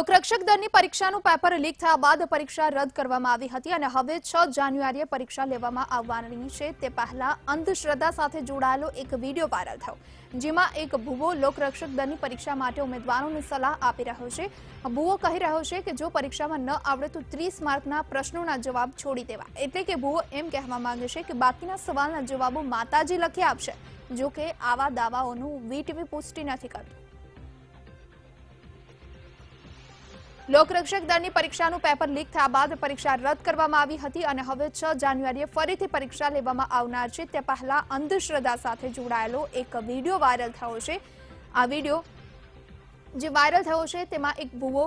લોકરક્ષક દળની પરીક્ષાનું પેપર લીક થયા બાદ પરીક્ષા રદ કરવામાં આવી હતી અને હવે છ જાન્યુઆરીએ પરીક્ષા લેવામાં આવવાની છે. તે પહેલા અંધશ્રદ્ધા સાથે જોડાયેલો એક વીડિયો વાયરલ થયો, જેમાં એક ભૂવો લોકરક્ષક દળની પરીક્ષા માટે ઉમેદવારોને સલાહ આપી રહ્યો છે. ભૂવો કહી રહ્યો છે કે જો પરીક્ષામાં ન આવડે તો ત્રીસ માર્કના પ્રશ્નોના જવાબ છોડી દેવા એટલે કે ભૂવો એમ કહેવા માંગે છે કે બાકીના સવાલના જવાબો માતાજી લખી આપશે, જો કે આવા દાવાઓનું વીટીવી પુષ્ટિ નથી કરતું. લોકરક્ષક દળની પરીક્ષાનું પેપર લીક થયા બાદ પરીક્ષા રદ કરવામાં આવી હતી અને હવે છ જાન્યુઆરીએ ફરીથી પરીક્ષા લેવામાં આવનાર છે. તે પહેલા અંધશ્રદ્ધા સાથે જોડાયેલો એક વીડિયો વાયરલ થયો છે. આ વીડિયો જે વાયરલ થયો છે તેમાં એક ભૂવો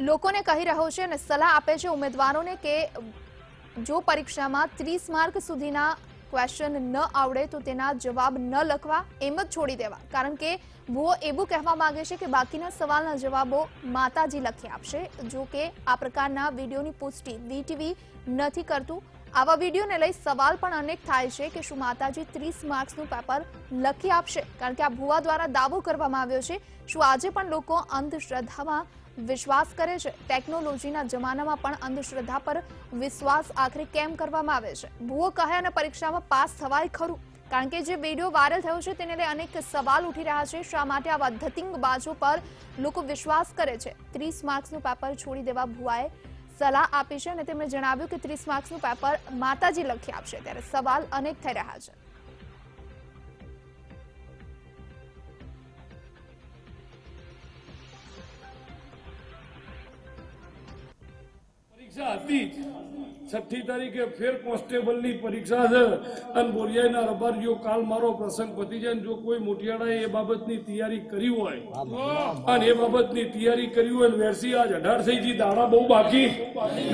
લોકોને કહી રહ્યો છે અને સલાહ આપે છે ઉમેદવારોને કે જો પરીક્ષામાં ત્રીસ માર્ક સુધીના ક્વેશ્ચન ન આવડે તો તેના જવાબ ન લખવા એમ જ છોડી દેવા. કારણ કે ભૂવો એવું કહેવા માંગે છે કે બાકીના સવાલના જવાબો માતાજી લખી આપશે, જો કે આ પ્રકારના વિડીયોની પુષ્ટિ વીટીવી નથી કરતું. આવા વિડીયોને લઈ સવાલ પણ અનેક થાય છે કે શું માતાજી ત્રીસ માર્ક્સનું પેપર લખી આપશે? કારણ કે આ ભુવા દ્વારા દાવો કરવામાં આવ્યો છે. શું આજે પણ લોકો અંધશ્રદ્ધામાં વિશ્વાસ કરે છે? ટેકનોલોજીના જમાનામાં પણ અંધશ્રદ્ધા પર વિશ્વાસ આખરે કેમ કરવામાં આવે છે? ભૂવો કહે અને પરીક્ષામાં પાસ થવાય ખરું. કારણ કે જે વીડિયો વાયરલ થયો છે તેને લઈ અનેક સવાલ ઉઠી રહ્યા છે. શા માટે આવા ધતિંગ બાજુ પર લોકો વિશ્વાસ કરે છે? ત્રીસ માર્ક્સનું પેપર છોડી દેવા ભુવાએ સલાહ આપી છે અને તેમણે જણાવ્યું કે ત્રીસ માર્ક્સનું પેપર માતાજી લખી આપશે ત્યારે સવાલ અનેક થઈ રહ્યા છે પરીક્ષા હતી. છઠ્ઠી તારીખે ફેર કોન્સ્ટેબલની પરીક્ષા છે. અને બોરિયાના રબારીઓ કાલ મારો પ્રસંગ પતી જાય જો કોઈ મોટિયાળાએ એ બાબતની તૈયારી કરી હોય અને એ બાબતની તૈયારી કરી હોય વેરસી આજ અઢાર થઈ ગઈ દાડા બહુ બાકી.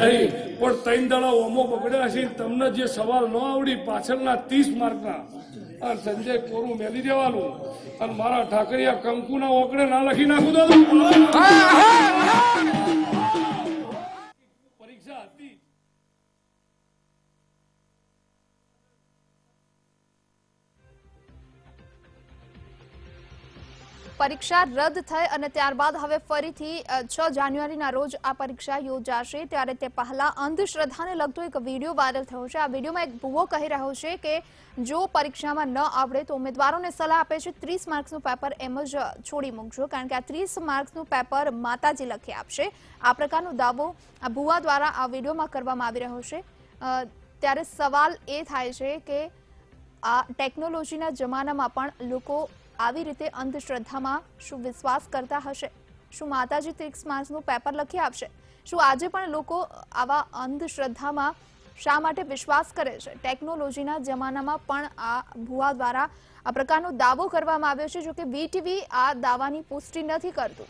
નહીં પણ ત્રણ દાડા ઓમો પકડ્યા છે તમને જે સવાલ ન આવડી પાછળના ત્રીસ માર્કના. અને સંજય કોરું મેલી દેવાનું. અને મારા ઠાકરિયા કંકુના ઓકડે ના લખી નાખું દાદા. પરીક્ષા હતી. પરીક્ષા રદ થઈ અને ત્યારબાદ હવે ફરીથી છ જાન્યુઆરીના રોજ આ પરીક્ષા યોજાશે. ત્યારે તે પહેલા અંધશ્રદ્ધાને લગતો એક વીડિયો વાયરલ થયો છે. આ વિડીયોમાં એક ભૂવો કહી રહ્યો છે કે જો પરીક્ષામાં ન આવડે તો ઉમેદવારોને સલાહ આપે છે ત્રીસ માર્ક્સનું પેપર એમ જ છોડી મૂકજો, કારણ કે આ ત્રીસ માર્ક્સનું પેપર માતાજી લખી આપશે. આ પ્રકારનો દાવો આ ભૂવા દ્વારા આ વિડીયોમાં કરવામાં આવી રહ્યો છે. ત્યારે સવાલ એ થાય છે કે આ ટેકનોલોજીના જમાનામાં પણ લોકો આવી રીતે અંધશ્રદ્ધામાં શું વિશ્વાસ કરતા હશે? શું માતાજી ત્રીસ માર્ક્સનું પેપર લખી આપશે? શું આજે પણ લોકો આવા અંધશ્રદ્ધામાં શા માટે વિશ્વાસ કરે છે? ટેકનોલોજીના જમાનામાં પણ આ ભુવા દ્વારા આ પ્રકારનો દાવો કરવામાં આવ્યો છે, જો કે વીટીવી આ દાવાની પુષ્ટિ નથી કરતું.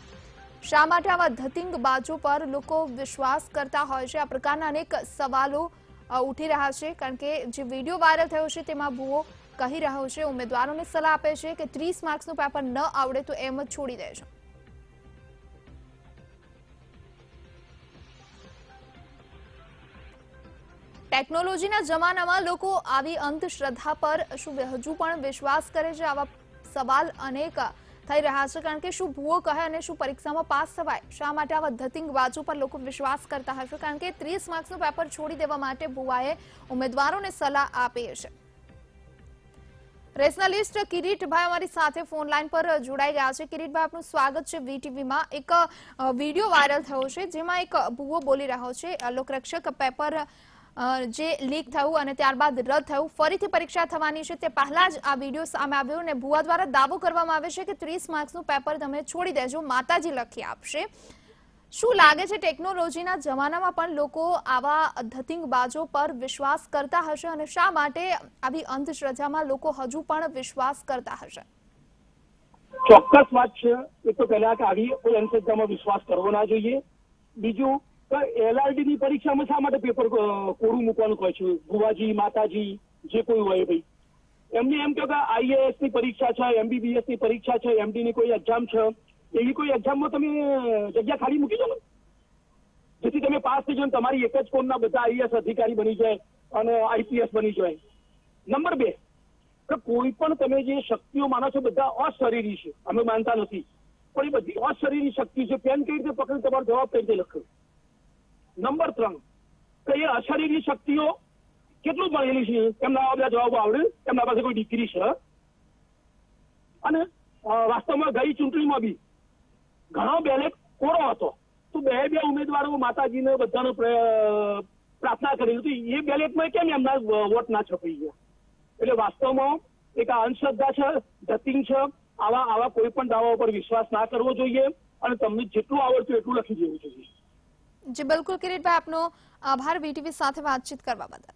શા માટે આવા ધતિંગ બાજુ પર લોકો વિશ્વાસ કરતા હોય છે? આ પ્રકારના અનેક સવાલો ઉઠી રહ્યા છે, કારણ કે જે વીડિયો વાયરલ થયો છે તેમાં ભૂવો કહી રહ્યો છે, ઉમેદવારોને સલાહ આપે છે કે ત્રીસ માર્ક્સનું પેપર ન આવડે તો એમ જ છોડી દેજો ટેકનોલોજીના જમાનામાં લોકો આવી અંધશ્રદ્ધા પર શું હજુ પણ વિશ્વાસ કરે છે? આવા સવાલ અનેક થઈ રહ્યા છે, કારણ કે શું ભૂવો કહે અને શું પરીક્ષામાં પાસ થવાય? શા માટે આવા ધતિંગ બાજુ પર લોકો વિશ્વાસ કરતા હશે? કારણ કે ત્રીસ માર્ક્સનું પેપર છોડી દેવા માટે ભુવાએ ઉમેદવારોને સલાહ આપી છે. રેશનલિસ્ટ કિરીટભાઈ અમારી સાથે ફોન લાઈન પર જોડાઈ ગયા છે. કિરીટભાઈ આપનું સ્વાગત છે વીટીવીમાં. એક વીડિયો વાયરલ થયો છે, જેમાં એક ભૂવો બોલી રહ્યો છે. લોકરક્ષક પેપર જે લીક થયું અને ત્યારબાદ રદ થયું. ફરીથી પરીક્ષા થવાની છે. તે પહેલા જ આ વીડિયો સામે આવ્યો અને ભુવા દ્વારા દાવો કરવામાં આવે છે કે ત્રીસ માર્ક્સનું પેપર તમે છોડી દેજો, માતાજી લખી આપશે. શું લાગે છે ટેકનોલોજીના જમાનામાં પણ લોકો આવા ધતિંગ બાજો પર વિશ્વાસ કરતા હશે અને શા માટે આવી અંધશ્રદ્ધામાં લોકો હજુ પણ વિશ્વાસ કરતા હશે? ચોક્કસ વાત છે. એક તો પહેલા કે આવી કોઈ અંધશ્રદ્ધામાં વિશ્વાસ કરવો ના જોઈએ. બીજું એલઆરડી ની પરીક્ષામાં શા માટે પેપર કોરું મૂકવાનું કહે છે? ભુવાજી, માતાજી, જે કોઈ હોય ભાઈ. એમને એમ કે આઈએએસની પરીક્ષા છે એમબીબીએસની પરીક્ષા છે એમડી ની કોઈ એક્ઝામ છે. એવી કોઈ એક્ઝામમાં તમે જગ્યા ખાલી મૂકી દો ને. જેથી તમે પાસ થઈ જાઓ તમારી એક જ કોમના બધા આઈએસ અધિકારી બની જાય અને આઈપીએસ બની જાય. નંબર બે, કે કોઈ પણ તમે જે શક્તિઓ માનો છો બધા અશરીરી છે. અમે માનતા નથી. પણ એ બધી અશરીરી શક્તિ છે, પેન કઈ રીતે પકડી તમારો જવાબ કઈ રીતે લખ્યો નંબર ત્રણ, કે એ અશરીરી શક્તિઓ કેટલું ભણેલી છે? એમના બધા જવાબો આવડે? એમના પાસે કોઈ ડિગ્રી છે? અને વાસ્તવમાં ગઈ ચૂંટણીમાં બી ઘણો બેલેટ કોરો હતો. તો બે બે ઉમેદવારો માતાજીને બધાનો પ્રાર્થના કરી હતી. એ બેલેટમાં કેમ એમના વોટ ના છપાઈ ગયા? એટલે વાસ્તવમાં એક અંધશ્રદ્ધા છે જતીન છે, આવા આવા કોઈ પણ દાવા પર વિશ્વાસ ના કરવો જોઈએ અને તમને જેટલું આવડતું એટલું લખી દેવું જોઈએ. જી, બિલકુલ કિરીટભાઈ, આપનો આભાર. વીટીવી સાથે વાતચીત કરવા બદલ.